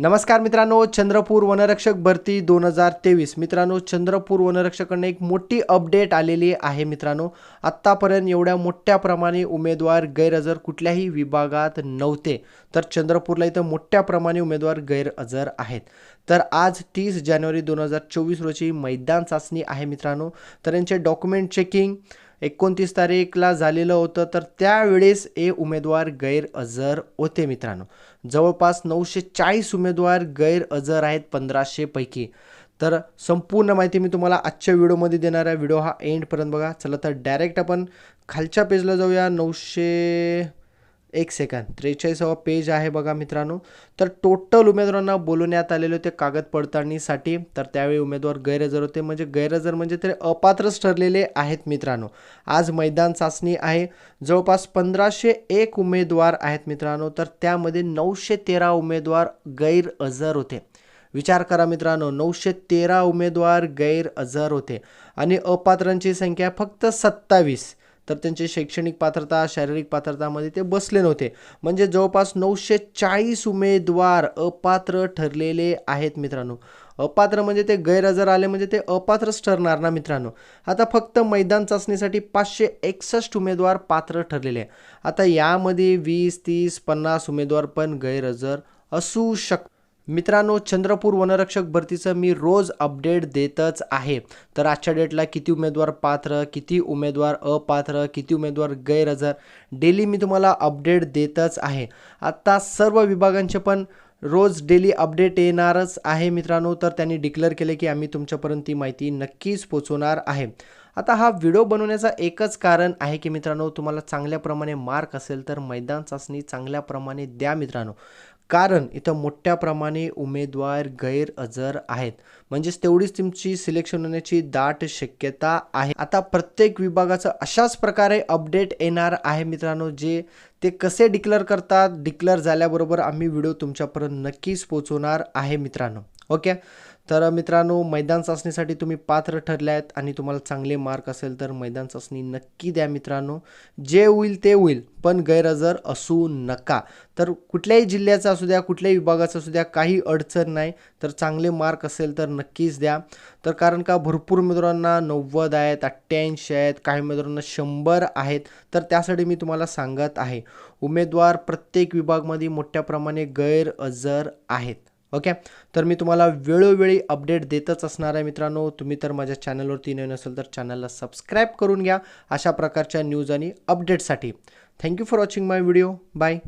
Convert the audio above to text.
नमस्कार मित्रांनो चंद्रपूर वनरक्षक भरती दोन हजार तेवीस. मित्रांनो चंद्रपूर वनरक्षकांना एक मोठी अपडेट आलेली आहे मित्रांनो. आत्तापर्यंत एवढ्या मोठ्या प्रमाणे उमेदवार गैरहजर कुठल्याही विभागात नव्हते. तर चंद्रपूरला इथं मोठ्या प्रमाणे उमेदवार गैरहजर आहेत. तर आज तीस जानेवारी दोन हजार चोवीस रोजी मैदान चाचणी आहे मित्रांनो. तर यांचे डॉक्युमेंट चेकिंग एकोणतीस तारीखला झालेलं होतं तर त्यावेळेस हे उमेदवार गैरहजर होते मित्रांनो. जवळपास नऊशे चाळीस उमेदवार गैरहजर आहेत पंधराशेपैकी तर संपूर्ण माहिती मी तुम्हाला आजच्या व्हिडिओमध्ये देणार आहे. व्हिडिओ हा एंडपर्यंत बघा. चला तर डायरेक्ट आपण खालच्या पेजला जाऊया. नऊशे एक सेकंद त्रेचाळीसावा पेज आहे बघा मित्रांनो. तर टोटल उमेदवारांना बोलवण्यात आलेले होते कागद पडताळणीसाठी. तर त्यावेळी उमेदवार गैरहजर होते. म्हणजे गैरहजर म्हणजे ते अपात्रच ठरलेले आहेत मित्रांनो. आज मैदान चाचणी आहे. जवळपास पंधराशे एक उमेदवार आहेत मित्रांनो. तर त्यामध्ये नऊशे तेरा उमेदवार गैरहजर होते. विचार करा मित्रांनो. नऊशे तेरा उमेदवार गैरहजर होते. आणि अपात्रांची संख्या फक्त सत्तावीस. तर त्यांची शैक्षणिक पात्रता शारीरिक पात्रतामध्ये ते बसले नव्हते. म्हणजे जवळपास नऊशे चाळीस उमेदवार अपात्र ठरलेले आहेत मित्रांनो. अपात्र म्हणजे ते गैरहजर आले म्हणजे ते अपात्रच ठरणार ना मित्रांनो. आता फक्त मैदान चाचणीसाठी पाचशे एकसष्ट उमेदवार पात्र ठरलेले आहे आता यामध्ये वीस तीस पन्नास उमेदवार पण गैरहजर असू शक मित्रांनो चंद्रपूर वनरक्षक भरतीचं मी रोज अपडेट देतच आहे. तर आजच्या डेटला किती उमेदवार पात्र किती उमेदवार अपात्र किती उमेदवार गैरहजर डेली मी तुम्हाला अपडेट देतच आहे. आत्ता सर्व विभागांचे पण रोज डेली अपडेट येणारच आहे मित्रांनो तर त्यांनी डिक्लेअर केले की आम्ही तुमच्यापर्यंत ती माहिती नक्कीच पोचवणार आहे. आता हा व्हिडिओ बनवण्याचा एकच कारण आहे की मित्रांनो तुम्हाला चांगल्याप्रमाणे मार्क असेल तर मैदान चाचणी चांगल्याप्रमाणे द्या मित्रांनो. कारण इथं मोठ्या प्रमाणे उमेदवार गैरहजर आहेत. म्हणजेच तेवढीच तुमची सिलेक्शन होण्याची दाट शक्यता आहे. आता प्रत्येक विभागाचं अशाच प्रकारे अपडेट येणार आहे मित्रांनो जे ते कसे डिक्लेअर करतात डिक्लेअर झाल्याबरोबर आम्ही व्हिडिओ तुमच्यापर्यंत नक्कीच पोचवणार आहे मित्रांनो. ओके तर मित्रांनो मैदान चाचणीसाठी तुम्ही पात्र ठरले आहेत आणि तुम्हाला चांगले मार्क असेल तर मैदान चाचणी नक्की द्या मित्रांनो. जे होईल ते होईल पण गैरहजर असू नका. तर कुठल्याही जिल्ह्याचा असू द्या कुठल्याही विभागाचा असू द्या काही अडचण नाही. तर चांगले मार्क असेल तर नक्कीच द्या. तर कारण का भरपूर उमेदवारांना नव्वद आहेत अठ्ठ्याऐंशी आहेत काही उमेदवारांना शंभर आहेत. तर त्यासाठी मी तुम्हाला सांगत आहे उमेदवार प्रत्येक विभागमध्ये मोठ्या प्रमाणे गैरहजर आहेत. ओके तर मी तुम्हाला वेळोवेळी अपडेट देतच असणार आहे मित्रांनो. तुम्ही तर माझ्या चॅनलवरती नवीन असेल तर चॅनलला सबस्क्राईब करून घ्या. अशा प्रकारच्या न्यूज आणि अपडेटसाठी thank you for watching my video bye